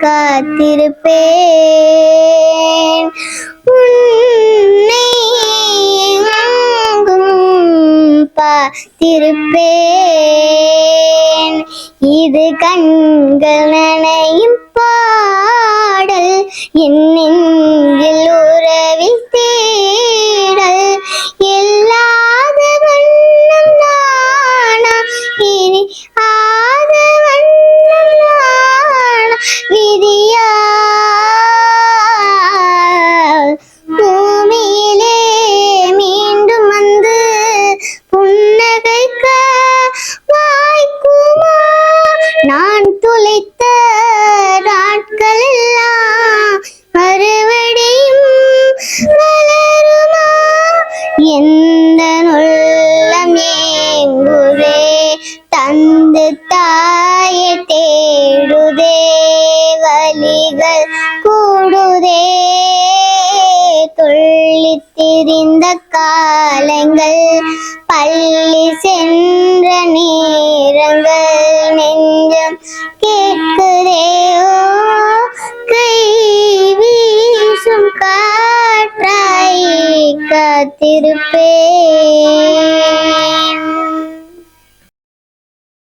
காத்திருப்பேன். உன்னை பார்த்திருப்பேன் இது கண்கள் நனையும் பாடல். என் நெஞ்சில் உறவில் தேடல். எல்லாத வண்ணம் நானா. இனி பூமியிலே மீண்டும் வந்து புன்னகைக்க வாய்க்குமா? நான் துளைத்த நாட்கள் எல்லாம் மறுபடியும் வளருமா? எந்த உள்ளம் ஏங்குதே? தந்து தாயை தேடுதே வலிகள் வைத்திருந்த காலங்கள் பள்ளி சென்ற நேரங்கள் நெஞ்சம் கேட்குதே கை வீசும் காற்றாய் காத்திருப்பே